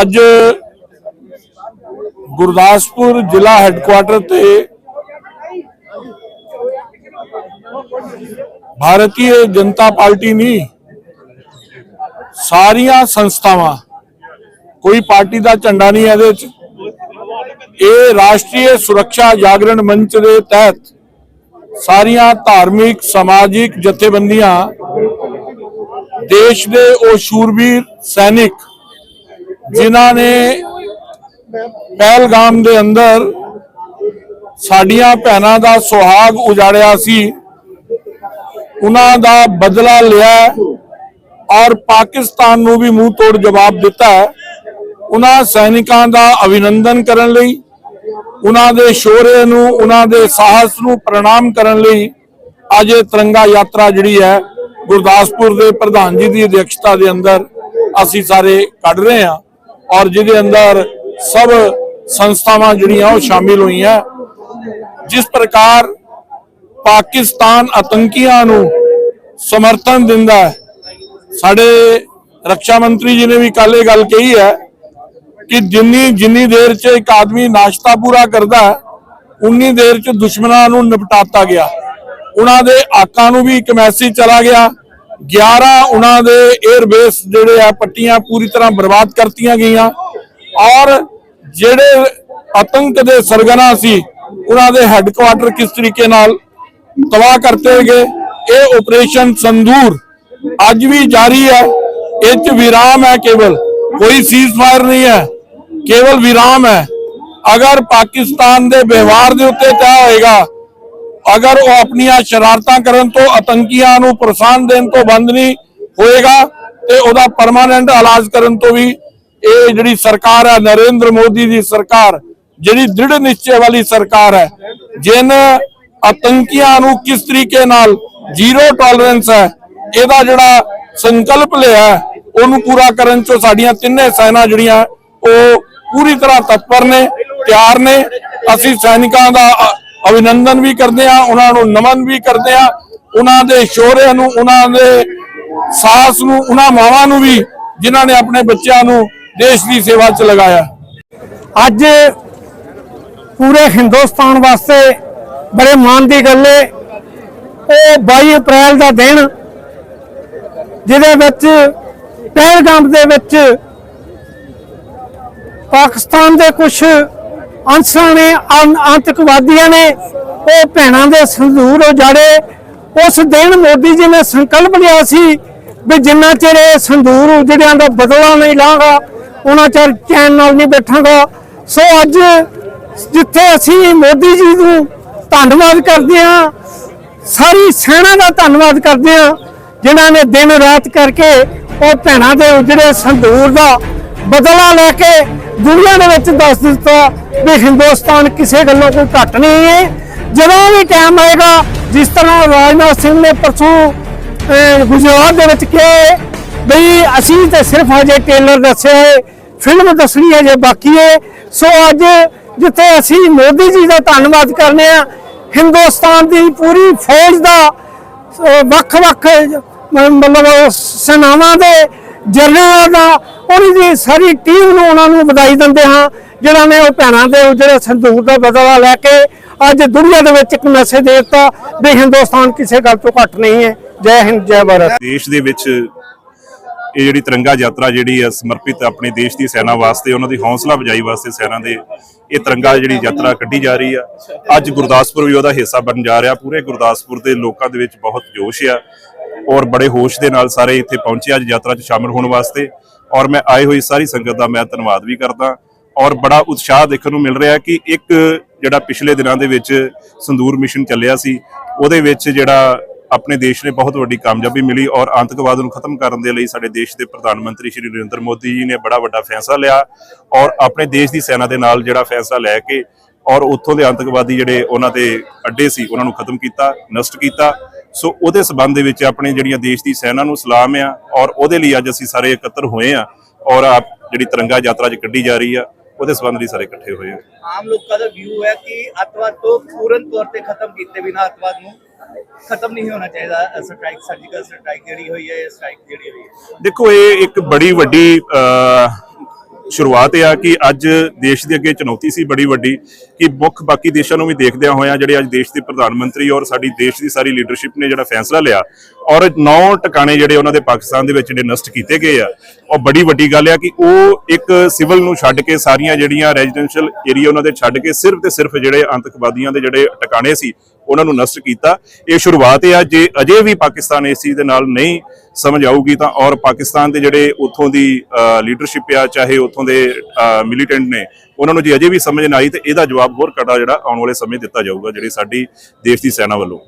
ਅੱਜ ਗੁਰਦਾਸਪੁਰ ਜ਼ਿਲ੍ਹਾ ਹੈੱਡਕੁਆਟਰ ਤੇ ਭਾਰਤੀ ਜਨਤਾ ਪਾਰਟੀ ਨਹੀਂ ਸਾਰੀਆਂ ਸੰਸਥਾਵਾਂ, ਕੋਈ ਪਾਰਟੀ ਦਾ ਝੰਡਾ ਨਹੀਂ ਇਹਦੇ ਵਿੱਚ। ਇਹ ਰਾਸ਼ਟਰੀ ਸੁਰੱਖਿਆ ਜਾਗਰਣ ਮੰਚ ਦੇ ਤਹਿਤ ਸਾਰੀਆਂ ਧਾਰਮਿਕ, ਸਮਾਜਿਕ ਜਥੇਬੰਦੀਆਂ, ਦੇਸ਼ ਦੇ ਉਹ ਸ਼ੂਰਬੀਰ ਸੈਨਿਕ ਜਿਨ੍ਹਾਂ ਨੇ ਪਹਿਲਗਾਮ ਦੇ ਅੰਦਰ ਸਾਡੀਆਂ ਭੈਣਾਂ ਦਾ ਸੁਹਾਗ ਉਜਾੜਿਆ ਸੀ, ਉਹਨਾਂ ਦਾ ਬਦਲਾ ਲਿਆ ਔਰ ਪਾਕਿਸਤਾਨ ਨੂੰ ਵੀ ਮੂੰਹ ਤੋੜ ਜਵਾਬ ਦਿੱਤਾ ਉਹਨਾਂ ਸੈਨਿਕਾਂ ਦਾ ਅਭਿਨੰਦਨ ਕਰਨ ਲਈ, ਉਹਨਾਂ ਦੇ ਸ਼ੌਰਯ ਨੂੰ, ਉਹਨਾਂ ਦੇ ਸਾਹਸ ਨੂੰ ਪ੍ਰਣਾਮ ਕਰਨ ਲਈ ਅੱਜ ਇਹ ਤਿਰੰਗਾ ਯਾਤਰਾ ਜਿਹੜੀ ਹੈ, ਗੁਰਦਾਸਪੁਰ ਦੇ ਪ੍ਰਧਾਨ ਜੀ ਦੀ ਅਧਿਕਸ਼ਤਾ ਦੇ ਅੰਦਰ ਅਸੀਂ ਸਾਰੇ ਕੱਢ ਰਹੇ ਹਾਂ। ਔਰ ਜਿਹਦੇ ਅੰਦਰ ਸਭ ਸੰਸਥਾਵਾਂ ਜਿਹੜੀਆਂ ਉਹ ਸ਼ਾਮਿਲ ਹੋਈਆਂ। ਜਿਸ ਪ੍ਰਕਾਰ ਪਾਕਿਸਤਾਨ ਆਤੰਕੀਆਂ ਨੂੰ ਸਮਰਥਨ ਦਿੰਦਾ ਹੈ। ਸਾਡੇ ਰੱਖਿਆ ਮੰਤਰੀ ਜੀ ਨੇ ਵੀ ਕੱਲ ਇਹ ਗੱਲ ਕਹੀ ਹੈ ਕਿ ਜਿੰਨੀ ਜਿੰਨੀ ਦੇਰ 'ਚ ਇੱਕ ਆਦਮੀ ਨਾਸ਼ਤਾ ਪੂਰਾ ਕਰਦਾ ਹੈ, ਉਨੀ ਦੇਰ 'ਚ ਦੁਸ਼ਮਣਾਂ ਨੂੰ ਨਿਪਟਾਤਾ ਗਿਆ। ਉਹਨਾਂ ਦੇ ਆਕਾਂ ਨੂੰ ਵੀ ਇੱਕ ਮੈਸੇਜ ਚਲਾ ਗਿਆ 11 ਉਹਨਾਂ ਦੇ 에ਅਰਬੇਸ ਜਿਹੜੇ ਆ ਪੱਟੀਆਂ ਪੂਰੀ ਤਰ੍ਹਾਂ ਬਰਬਾਦ ਕਰਤੀਆਂ ਗਈਆਂ। ਔਰ ਜਿਹੜੇ ਆਤੰਕ ਦੇ ਸਰਗਨਾ ਸੀ, ਉਹਨਾਂ ਦੇ ਹੈੱਡਕੁਆਟਰ ਕਿਸ ਤਰੀਕੇ ਨਾਲ ਤਬਾਹ ਕਰਤੇ ਗਏ, ਇਹ ਆਪਰੇਸ਼ਨ ਸੰਦੂਰ ਅੱਜ ਵੀ ਜਾਰੀ ਹੈ। ਇਹ 'ਚ ਵਿਰਾਮ ਹੈ ਕੇਵਲ, ਕੋਈ ਸੀਜ਼ਫਾਇਰ ਨਹੀਂ ਹੈ, ਕੇਵਲ ਵਿਰਾਮ ਹੈ। ਅਗਰ ਪਾਕਿਸਤਾਨ ਦੇ ਵਿਵਹਾਰ ਦੇ ਉੱਤੇ ਤੈਅ ਹੋਏਗਾ ਅਗਰ ਉਹ ਆਪਣੀਆਂ ਸ਼ਰਾਰਤਾਂ ਕਰਨ ਤੋਂ ਆਤੰਕੀਆਂ ਨੂੰ ਪ੍ਰੋਸਾਹਨ ਦੇਣ ਤੋਂ ਬੰਦ ਨਹੀਂ ਹੋਏਗਾ ਤੇ ਉਹਦਾ ਪਰਮਾਨੈਂਟ ਇਲਾਜ ਕਰਨ ਤੋਂ ਵੀ ਇਹ ਜਿਹੜੀ ਸਰਕਾਰ ਹੈ, ਨਰਿੰਦਰ ਮੋਦੀ ਦੀ ਸਰਕਾਰ, ਜਿਹੜੀ ਦ੍ਰਿੜ ਨਿਸ਼ਚੈ ਵਾਲੀ ਸਰਕਾਰ ਹੈ, ਜਿਨ ਆਤੰਕੀਆਂ ਨੂੰ ਕਿਸ ਤਰੀਕੇ ਨਾਲ ਜ਼ੀਰੋ ਟੋਲਰੈਂਸ ਹੈ, ਇਹਦਾ ਜਿਹੜਾ ਸੰਕਲਪ ਲਿਆ ਉਹਨੂੰ ਪੂਰਾ ਕਰਨ ਚੋਂ ਸਾਡੀਆਂ ਤਿੰਨੇ ਸੈਨਾ ਜਿਹੜੀਆਂ, ਉਹ ਪੂਰੀ ਤਰ੍ਹਾਂ ਤਤਪਰ ਨੇ, ਤਿਆਰ ਨੇ। ਅਸੀਂ ਸੈਨਿਕਾਂ ਦਾ ਅਭਿਨੰਦਨ ਵੀ ਕਰਦੇ ਹਾਂ ਉਹਨਾਂ ਨੂੰ ਨਮਨ ਵੀ ਕਰਦੇ ਹਾਂ ਉਹਨਾਂ ਦੇ ਸ਼ੋਹਰਿਆਂ ਨੂੰ, ਉਹਨਾਂ ਦੇ ਸਾਸ ਨੂੰ, ਉਹਨਾਂ ਮਾਵਾਂ ਨੂੰ ਵੀ, ਜਿਨ੍ਹਾਂ ਨੇ ਆਪਣੇ ਬੱਚਿਆਂ ਨੂੰ ਦੇਸ਼ ਦੀ ਸੇਵਾ 'ਚ ਲਗਾਇਆ। ਅੱਜ ਪੂਰੇ ਹਿੰਦੁਸਤਾਨ ਵਾਸਤੇ ਬੜੇ ਮਾਣ ਦੀ ਗੱਲ ਏ। ਉਹ 22 ਅਪ੍ਰੈਲ ਦਾ ਦਿਨ, ਜਿਹਦੇ ਵਿੱਚ ਪਹਿਲਗਾਮ ਦੇ ਵਿੱਚ ਪਾਕਿਸਤਾਨ ਦੇ ਕੁਝ ਅੰਸ਼ਾਂ ਨੇ ਆਤੰਕਵਾਦੀਆਂ ਨੇ, ਉਹ ਭੈਣਾਂ ਦੇ ਸੰਦੂਰ ਉਜਾੜੇ। ਉਸ ਦਿਨ ਮੋਦੀ ਜੀ ਨੇ ਸੰਕਲਪ ਲਿਆ ਸੀ ਵੀ ਜਿੰਨਾ ਚਿਰ ਇਹ ਸੰਦੂਰ ਉਜੜਿਆਂ ਦਾ ਬਦਲਾ ਨਹੀਂ ਲਾਂਗਾ, ਉਹਨਾਂ ਚਿਰ ਚੈਨ ਨਾਲ ਨਹੀਂ ਬੈਠਾਂਗਾ। ਸੋ ਅੱਜ ਜਿੱਥੇ ਅਸੀਂ ਮੋਦੀ ਜੀ ਨੂੰ ਧੰਨਵਾਦ ਕਰਦੇ ਹਾਂ, ਸਾਰੀ ਸੈਨਾ ਦਾ ਧੰਨਵਾਦ ਕਰਦੇ ਹਾਂ, ਜਿਨ੍ਹਾਂ ਨੇ ਦਿਨ ਰਾਤ ਕਰਕੇ ਉਹ ਭੈਣਾਂ ਦੇ ਉਜੜੇ ਸੰਦੂਰ ਦਾ ਬਦਲਾ ਲੈ ਕੇ ਦੁਨੀਆ ਦੇ ਵਿੱਚ ਦੱਸ ਦਿੱਤਾ ਵੀ ਹਿੰਦੁਸਤਾਨ ਕਿਸੇ ਗੱਲੋਂ ਕੋਈ ਘੱਟ ਨਹੀਂ ਹੈ। ਜਦੋਂ ਵੀ ਟਾਈਮ ਆਏਗਾ, ਜਿਸ ਤਰ੍ਹਾਂ ਰਾਜਨਾਥ ਸਿੰਘ ਨੇ ਪਰਸੋਂ ਗੁਜਰਾਤ ਦੇ ਵਿੱਚ ਕਿਹਾ ਬਈ ਅਸੀਂ ਤਾਂ ਸਿਰਫ ਅਜੇ ਟੇਲਰ ਦੱਸਿਆ ਹੈ ਫਿਲਮ ਦੱਸਣੀ ਹੈ ਜੇ ਬਾਕੀ ਹੈ। ਸੋ ਅੱਜ ਜਿੱਥੇ ਅਸੀਂ ਮੋਦੀ ਜੀ ਦਾ ਧੰਨਵਾਦ ਕਰਨੇ ਆ, ਹਿੰਦੁਸਤਾਨ ਦੀ ਪੂਰੀ ਫੌਜ ਦਾ ਵੱਖ-ਵੱਖ ਮਤਲਬ, ਸੈਨਾਵਾਂ ਦੇ ਜਰਨਲਾਂ ਦਾ, ਉਹਦੀ ਦੀ ਸਾਰੀ ਟੀਮ ਨੂੰ ਉਹਨਾਂ ਨੂੰ ਵਧਾਈ ਦਿੰਦੇ ਹਾਂ। ਜਿਹੜਾ ਨੇ ਉਹ ਭੈਣਾਂ ਦੇ ਜਿਹੜੇ ਸੰਦੂਕ ਦਾ ਬਦਲਾ ਲੈ ਕੇ ਅੱਜ ਦੁਨੀਆ ਦੇ ਵਿੱਚ ਇੱਕ ਮੈਸੇਜ ਦੇ ਦਿੱਤਾ। ਵੀ ਹਿੰਦੁਸਤਾਨ ਕਿਸੇ ਗੱਲ ਤੋਂ ਘੱਟ ਨਹੀਂ ਹੈ। ਜੈ ਹਿੰਦ, ਜੈ ਭਾਰਤ। ਦੇਸ਼ ਦੇ ਵਿੱਚ ਇਹ ਜਿਹੜੀ ਤਿਰੰਗਾ ਯਾਤਰਾ ਜਿਹੜੀ ਹੈ, ਸਮਰਪਿਤ ਆਪਣੇ ਦੇਸ਼ ਦੀ ਸੈਨਾ ਵਾਸਤੇ, ਉਹਨਾਂ ਦੀ ਹੌਸਲਾ ਅਫਜ਼ਾਈ ਵਾਸਤੇ ਸੈਨਾ ਦੇ ਇਹ ਤਿਰੰਗਾ ਜਿਹੜੀ ਯਾਤਰਾ ਕੱਢੀ ਜਾ ਰਹੀ ਆ। ਅੱਜ ਗੁਰਦਾਸਪੁਰ ਵੀ ਉਹਦਾ ਹਿੱਸਾ ਬਣ ਜਾ ਰਿਹਾ। ਪੂਰੇ ਗੁਰਦਾਸਪੁਰ ਦੇ ਲੋਕਾਂ ਦੇ ਵਿੱਚ ਬਹੁਤ ਜੋਸ਼ ਆ। ਔਰ ਬੜੇ ਹੋਸ਼ ਦੇ ਨਾਲ ਸਾਰੇ ਇੱਥੇ ਪਹੁੰਚੇ, ਅੱਜ ਯਾਤਰਾ 'ਚ ਸ਼ਾਮਲ ਹੋਣ ਵਾਸਤੇ। ਔਰ ਮੈਂ ਆਏ ਹੋਈ ਸਾਰੀ ਸੰਗਤ ਦਾ ਮੈਂ ਧੰਨਵਾਦ ਵੀ ਕਰਦਾ। ਔਰ ਬੜਾ ਉਤਸ਼ਾਹ ਦੇਖਣ ਨੂੰ ਮਿਲ ਰਿਹਾ ਕਿ ਇੱਕ ਜਿਹੜਾ ਪਿਛਲੇ ਦਿਨਾਂ ਦੇ ਵਿੱਚ ਸੰਦੂਰ ਮਿਸ਼ਨ ਚੱਲਿਆ ਸੀ, ਉਹਦੇ ਵਿੱਚ ਜਿਹੜਾ ਆਪਣੇ ਦੇਸ਼ ਨੇ ਬਹੁਤ ਵੱਡੀ ਕਾਮਯਾਬੀ ਮਿਲੀ ਔਰ ਆਤੰਕਵਾਦ ਨੂੰ ਖਤਮ ਕਰਨ ਦੇ ਲਈ ਸਾਡੇ ਦੇਸ਼ ਦੇ ਪ੍ਰਧਾਨ ਮੰਤਰੀ ਸ਼੍ਰੀ ਨਰਿੰਦਰ ਮੋਦੀ ਜੀ ਨੇ ਬੜਾ ਵੱਡਾ ਫੈਸਲਾ ਲਿਆ ਔਰ ਆਪਣੇ ਦੇਸ਼ ਦੀ ਸੈਨਾ ਦੇ ਨਾਲ ਜਿਹੜਾ ਫੈਸਲਾ ਲੈ ਕੇ ਔਰ ਉੱਥੋਂ ਦੇ ਆਤੰਕਵਾਦੀ ਜਿਹੜੇ ਉਹਨਾਂ ਦੇ ਅੱਡੇ ਸੀ, ਉਹਨਾਂ ਨੂੰ ਖਤਮ ਕੀਤਾ, ਨਸ਼ਟ ਕੀਤਾ। ਸੋ ਉਹਦੇ ਸਬੰਧ ਦੇ ਵਿੱਚ ਆਪਣੇ ਜਿਹੜੀਆਂ ਦੇਸ਼ ਦੀ ਸੈਨਾ ਨੂੰ ਸਲਾਮ ਆ ਔਰ ਉਹਦੇ ਲਈ ਅੱਜ ਅਸੀਂ ਸਾਰੇ ਇਕੱਤਰ ਹੋਏ ਆ ਔਰ ਜਿਹੜੀ ਤਿਰੰਗਾ ਯਾਤਰਾ 'ਚ ਕੱਢੀ ਜਾ ਰਹੀ ਆ ਉਹਦੇ ਸਬੰਧ ਲਈ ਸਾਰੇ ਇਕੱਠੇ ਹੋਏ ਆ। ਆਮ ਲੋਕਾਂ ਦਾ ਵਿਊ ਹੈ ਕਿ ਅੱਤਵਾਦ ਤੋਂ ਪੂਰਨ ਤੌਰ ਤੇ ਖਤਮ ਕੀਤੇ ਬਿਨਾ ਅੱਤਵਾਦ ਨੂੰ ਖਤਮ ਨਹੀਂ ਹੋਣਾ ਚਾਹੀਦਾ ਸਟ੍ਰਾਈਕ ਸਰਜੀਕਲ ਸਟ੍ਰਾਈਕ ਜਿਹੜੀ ਹੋਈ ਹੈ ਸਟ੍ਰਾਈਕ ਜਿਹੜੀ ਹੋਈ ਹੈ। ਦੇਖੋ ਇਹ ਇੱਕ ਬੜੀ ਵੱਡੀ ਸ਼ੁਰੂਆਤ ਇਹ ਆ ਕਿ ਅੱਜ ਦੇਸ਼ ਦੇ ਅੱਗੇ ਚੁਣੌਤੀ ਸੀ ਬੜੀ ਵੱਡੀ ਕਿ ਮੁੱਖ ਬਾਕੀ ਦੇਸ਼ਾਂ ਨੂੰ ਵੀ ਦੇਖਦਿਆਂ ਹੋਇਆਂ ਜਿਹੜੇ ਅੱਜ ਦੇਸ਼ ਦੇ ਪ੍ਰਧਾਨ ਮੰਤਰੀ ਔਰ ਸਾਡੀ ਦੇਸ਼ ਦੀ ਸਾਰੀ ਲੀਡਰਸ਼ਿਪ ਨੇ ਜਿਹੜਾ ਫੈਸਲਾ ਲਿਆ ਔਰ ਨੌ ਟਿਕਾਣੇ ਜਿਹੜੇ ਉਹਨਾਂ ਦੇ ਪਾਕਿਸਤਾਨ ਦੇ ਵਿੱਚ ਜਿਹੜੇ ਨਸ਼ਟ ਕੀਤੇ ਗਏ ਆ, ਉਹ ਬੜੀ ਵੱਡੀ ਗੱਲ ਆ ਕਿ ਉਹ ਇੱਕ ਸਿਵਲ ਨੂੰ ਛੱਡ ਕੇ ਸਾਰੀਆਂ ਜਿਹੜੀਆਂ ਰੈਜ਼ੀਡੈਂਸ਼ੀਅਲ ਏਰੀਆ ਉਹਨਾਂ ਦੇ ਛੱਡ ਕੇ ਸਿਰਫ ਤੇ ਸਿਰਫ ਜਿਹੜੇ ਆਤੰਕਵਾਦੀਆਂ ਦੇ ਜਿਹੜੇ ਟਿਕਾਣੇ ਸੀ ਉਹਨਾਂ ਨੂੰ ਨਸ਼ਟ ਕੀਤਾ। ਇਹ ਸ਼ੁਰੂਆਤ ਆ, ਜੇ ਅਜੇ ਵੀ ਪਾਕਿਸਤਾਨ ਇਸ ਚੀਜ਼ ਦੇ ਨਾਲ ਨਹੀਂ ਸਮਝ ਆਊਗੀ ਤਾਂ ਔਰ ਪਾਕਿਸਤਾਨ ਦੇ ਜਿਹੜੇ ਉੱਥੋਂ ਦੀ ਲੀਡਰਸ਼ਿਪ ਆ, ਚਾਹੇ ਉੱਥੋਂ ਦੇ ਮਿਲੀਟੈਂਟ ਨੇ, ਉਹਨਾਂ ਨੂੰ ਜੇ ਅਜੇ ਵੀ ਸਮਝ ਨਾ ਆਈ ਤੇ ਇਹਦਾ ਜਵਾਬ ਹੋਰ ਕੜਾ ਜਿਹੜਾ ਆਉਣ ਵਾਲੇ ਸਮੇਂ ਦਿੱਤਾ ਜਾਊਗਾ, ਜਿਹੜੀ ਸਾਡੀ ਦੇਸ਼ ਦੀ ਸੈਨਾ ਵੱਲੋਂ।